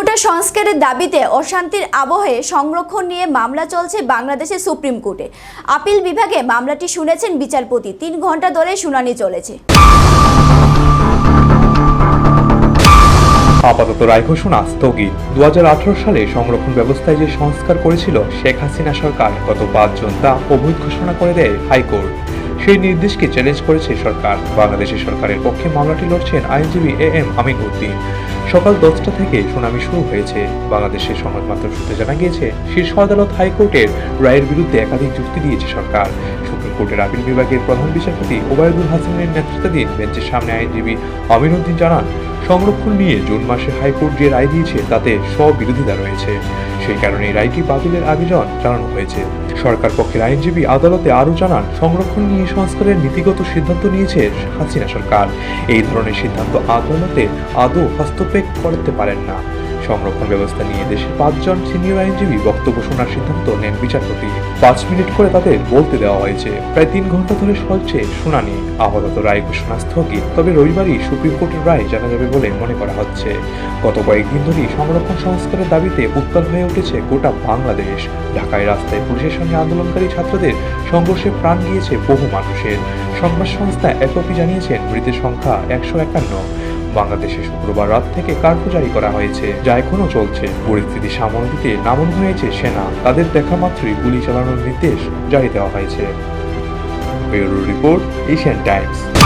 কোটা সংস্কারের দাবিতে অশান্তির আবহে সংরক্ষণ নিয়ে মামলা চলছে বাংলাদেশের সুপ্রিম কোর্টে। আপিল বিভাগে মামলাটি শুনেছেন বিচারপতি। তিন ঘণ্টা ধরে শুনানি চলেছে। আপাতত রায় ঘোষণা স্থগিত। দু হাজার আঠেরো সালে সংরক্ষণ ব্যবস্থায় যে সংস্কার করেছিল শেখ হাসিনা সরকার, গত পাঁচজন তা অবৈধ ঘোষণা করে দেয় হাইকোর্ট। সেই নির্দেশকে চ্যালেঞ্জ করেছে সরকার। বাংলাদেশের সরকারের পক্ষে মামলাটি লড়ছেন আইনজীবী এ এম আমিন উদ্দিন সকাল দশটা থেকে শুনানি শুরু হয়েছে। বাংলাদেশের সংবাদ মাধ্যম সূত্রে জানা গিয়েছে, শীর্ষ আদালত হাইকোর্টের রায়ের বিরুদ্ধে একাধিক যুক্তি দিয়েছে সরকার। সুপ্রিম কোর্টের আপিল বিভাগের প্রধান বিচারপতি ওবায়দুল হাসানের নেতৃত্বাধীন বেঞ্চের সামনে আইনজীবী আমিন উদ্দিন জানান সংরক্ষণ নিয়ে জুন মাসে হাইকোর্ট যে রায় দিয়েছে, তাতে স্ববিরোধিতা রয়েছে। সেই কারণে এই রায়টি বাতিলের আবেদন জানানো হয়েছে। সরকার পক্ষের আইনজীবী আদালতে আরও জানান, সংরক্ষণ নিয়ে সংস্কারের নীতিগত সিদ্ধান্ত নিয়েছে হাসিনা সরকার। এই ধরনের সিদ্ধান্ত আদালতে আদৌ হস্তক্ষেপ করতে পারেন না। সংরক্ষণ ব্যবস্থা নিয়ে দেশের পাঁচজন সিনিয়র আইনজীবী বক্তব্য শোনার সিদ্ধান্ত নেন বিচারপতি। পাঁচ মিনিট করে তাদের বলতে দেওয়া হয়েছে। প্রায় তিন ঘণ্টা ধরে চলছে শুনানি। আপাতত রায় ঘোষণা স্থগিত। তবে রবিবারই সুপ্রিম কোর্টের রায় জানা যাবে বলে মনে করা হচ্ছে। গত কয়েকদিন ধরেই সংরক্ষণ সংস্কারের দাবিতে উত্তাল হয়ে উঠেছে গোটা বাংলাদেশ। ঢাকায় রাস্তায় পুলিশের সঙ্গে আন্দোলনকারী ছাত্রদের সংঘর্ষে প্রাণ গিয়েছে বহু মানুষের। সংবাদ সংস্থা একপি জানিয়েছেন, মৃতের সংখ্যা একশো একান্ন। বাংলাদেশে শুক্রবার রাত থেকে কার্ফু জারি করা হয়েছে, যা এখনও চলছে। পরিস্থিতি সামল দিতে নামন হয়েছে সেনা। তাদের দেখা মাত্রই গুলি চালানোর নির্দেশ জারি দেওয়া হয়েছে। Report, Asian Times.